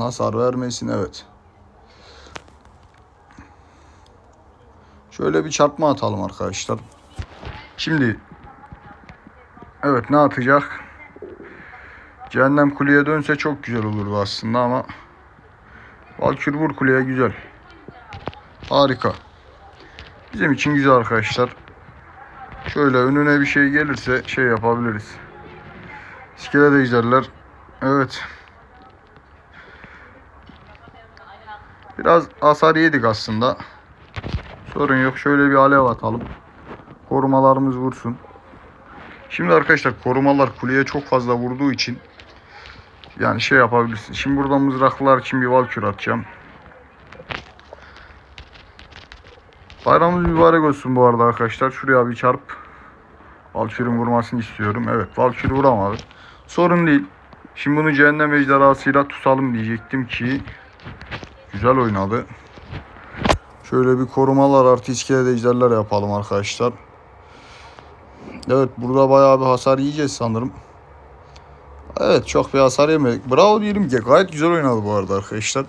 Hasar vermesin evet. Şöyle bir çarpma atalım arkadaşlar. Şimdi evet ne atacak? Cehennem kuleye dönse çok güzel olurdu aslında ama Valkür vur kuleye güzel. Harika. Bizim için güzel arkadaşlar. Şöyle önüne bir şey gelirse şey yapabiliriz. İskelet ejderler. Evet. Biraz hasar yedik aslında. Sorun yok. Şöyle bir alev atalım. Korumalarımız vursun. Şimdi arkadaşlar korumalar kuleye çok fazla vurduğu için yani şey yapabilirsin. Şimdi burada mızraklılar için bir valkür atacağım. Bayramımız mübarek olsun bu arada arkadaşlar. Şuraya bir çarp. Valkür'ün vurmasını istiyorum. Evet Valkür vuramadı. Sorun değil. Şimdi bunu cehennem ejderhasıyla tutalım diyecektim ki güzel oynadı. Şöyle bir korumalar artı iskelet ejderler yapalım arkadaşlar. Evet burada bayağı bir hasar yiyeceğiz sanırım. Evet çok bir hasar yemedik. Bravo diyelim ki gayet güzel oynadı bu arada arkadaşlar.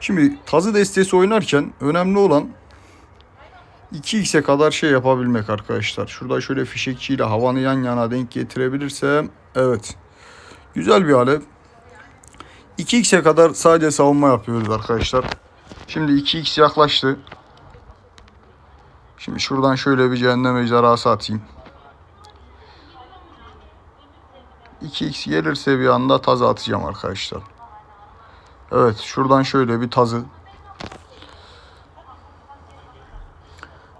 Şimdi tazı destesi oynarken önemli olan 2x'e kadar şey yapabilmek arkadaşlar. Şurada şöyle fişekçiyle havanı yan yana denk getirebilirsem evet. Güzel bir alev. 2x'e kadar sadece savunma yapıyoruz arkadaşlar. Şimdi 2x yaklaştı. Şimdi şuradan şöyle bir cehennem ejderhası atayım. 2x gelirse bir anda tazı atacağım arkadaşlar. Evet şuradan şöyle bir tazı.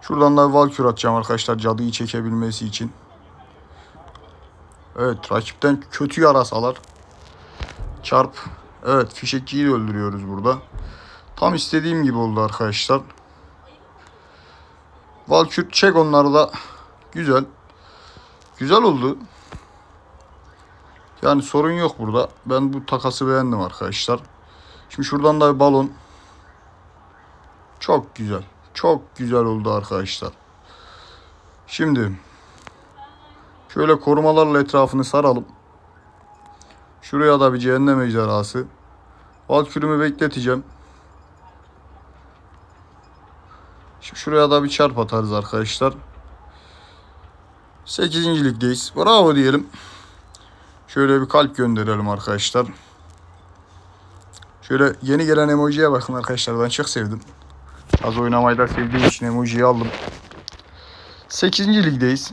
Şuradan da Valkür atacağım arkadaşlar cadıyı çekebilmesi için. Evet rakipten kötü yarasalar. Çarp. Evet fişekçiyi de öldürüyoruz burada. Tam istediğim gibi oldu arkadaşlar. Valkür çek onları da. Güzel. Güzel oldu. Yani sorun yok burada. Ben bu takası beğendim arkadaşlar. Şimdi şuradan da bir balon. Çok güzel. Çok güzel oldu arkadaşlar. Şimdi şöyle korumalarla etrafını saralım. Şuraya da bir cehennem ejderhası. Valkürümü bekleteceğim. Şimdi şuraya da bir çarp atarız arkadaşlar. 8. ligdeyiz. Bravo diyelim. Şöyle bir kalp gönderelim arkadaşlar. Şöyle yeni gelen emojiye bakın arkadaşlar. Ben çok sevdim. Az oynamayı da sevdiğim için emojiyi aldım. 8. ligdeyiz.